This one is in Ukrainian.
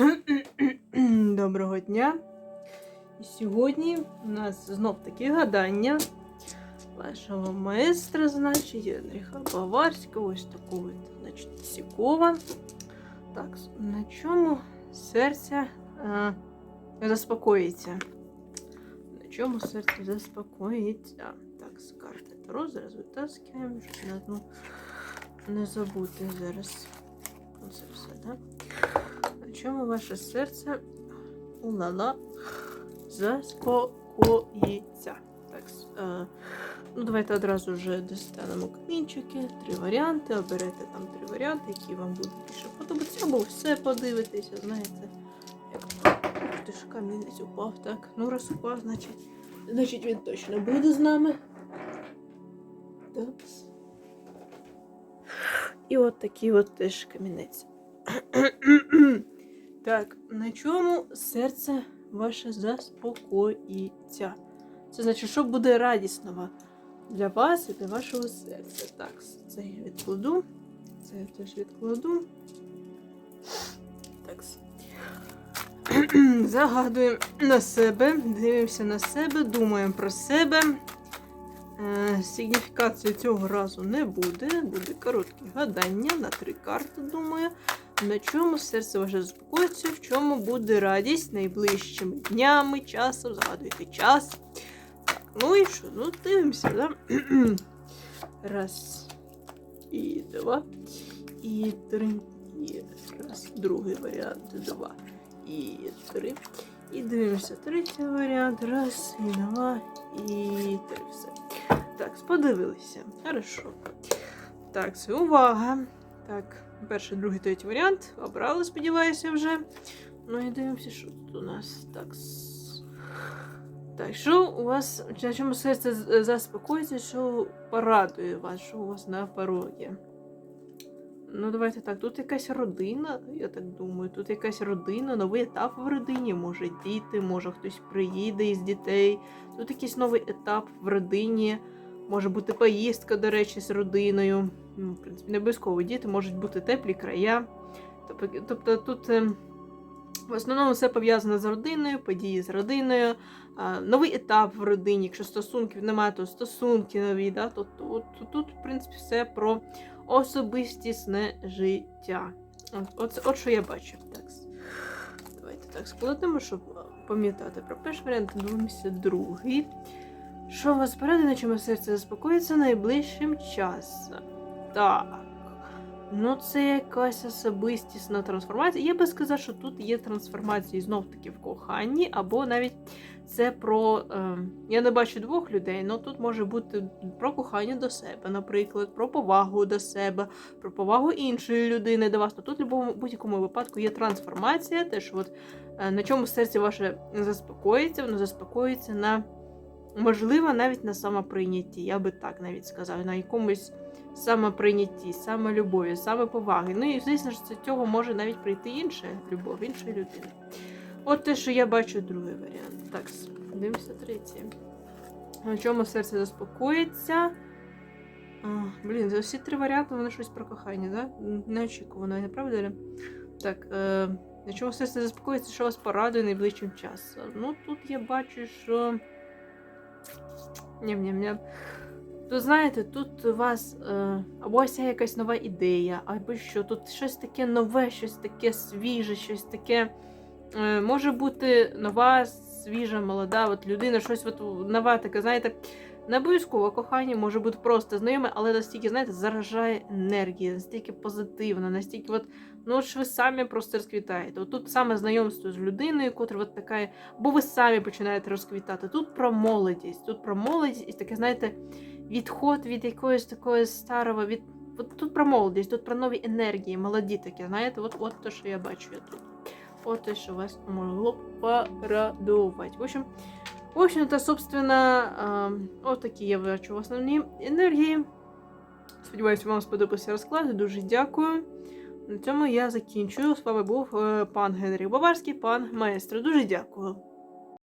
Доброго дня. І сьогодні у нас знов таки гадання вашого майстра, значить, Генріха Баварського, ось такого, значить, Сікова. Так, на чому серце е, заспокоїться? На чому серце заспокоїться? Так, з карти Таро зараз витаскуємо, щоб на одну не забути зараз. Оце все, так? На чому ваше серце улала заспокоїться? Так, е, ну давайте одразу вже достанемо камінчики, три варіанти, оберете там три варіанти, які вам будуть більше подобатися, або все подивитися, знаєте. Як ж камінець упав, так. Ну, раз упав, значить, значить він точно буде з нами. Так. І от такий от теж камінець. Так, на чому серце ваше заспокоїться? Це значить, що буде радісного для вас і для вашого серця. Так, це я відкладу. Це я теж відкладу. Так. Загадуємо на себе, дивимося на себе, думаємо про себе. Е, Сигніфікації цього разу не буде. Буде коротке гадання на три карти, думаю. На чому серце ваше заспокоїться, в чому буде радість найближчими днями, часом, згадуйте час. Так, ну і що? Ну, дивимося, да? Раз. І два. І три. І раз. Другий варіант. Два. І три. І дивимося. Третій варіант. Раз, і два, і три. Все. Так, подивилися. Хорошо. Так, це увага. Так, перший, другий, третій варіант. Обрали, сподіваюся, вже. Ну і дивимося, що тут у нас. Так. Так, що у вас, на чому серце заспокоїться, що порадує вас, що у вас на порогі? Ну, давайте так, тут якась родина, я так думаю, тут якась родина, новий етап в родині, може діти, може хтось приїде із дітей. Тут якийсь новий етап в родині, може бути поїздка, до речі, з родиною. Ну, в принципі, не обов'язково діти можуть бути теплі края. Тобто, тобто тут ем, в основному все пов'язано з родиною, події з родиною, новий етап в родині. Якщо стосунків немає, то стосунки нові. Да? То, то, тут, в принципі, все про особистісне життя. От, от, от що я бачу. Так. Давайте так складемо, щоб пам'ятати про перший варіант, дивимося другий. Що вас порадує, на чому серце заспокоїться найближчим часом? Так. Ну, це якась особистісна трансформація. Я би сказав, що тут є трансформації знов-таки в коханні, або навіть це про. Е, я не бачу двох людей, але тут може бути про кохання до себе, наприклад, про повагу до себе, про повагу іншої людини до вас. То тут в будь-якому будь-якому випадку є трансформація, теж от, е, на чому серце ваше заспокоїться, воно заспокоїться на, можливо, навіть на самоприйнятті, я би так навіть сказав, на якомусь самоприйнятті, самолюбові, самоповаги. Ну і звісно ж, з цього може навіть прийти інша любов, іншої людини. От те, що я бачу, другий варіант. Так, дивимося третій. На чому серце заспокоїться? Блін, за всі три варіанти вони щось про кохання, да? Неочікувано, не правда? Так, е, на чому серце заспокоїться, що вас порадує найближчим часом? Ну, тут я бачу, що. Ням-ням-ням. То знаєте, тут у вас е, або ось якась нова ідея, або що, тут щось таке нове, щось таке свіже, щось таке. Е, може бути нова, свіжа, молода от людина, щось от нова, таке, знаєте, не обов'язково кохання може бути просто знайоме, але настільки, знаєте, заражає енергія, настільки позитивна, настільки от, ну от ж ви самі просто розквітаєте. От тут саме знайомство з людиною, котра от така, бо ви самі починаєте розквітати. Тут про молодість, тут про молодість і таке, знаєте, відход від якогось такого старого, від от тут про молодість, тут про нові енергії, молоді такі, знаєте, от, от те, що я бачу я тут. От те, що вас могло порадувати. В общем, в общем-то, собственно, от такі я бачу основні енергії. Сподіваюся, вам сподобався розклад. Дуже дякую. На цьому я закінчую. З вами був е, пан Генрій Баварський, пан маестро. Дуже дякую.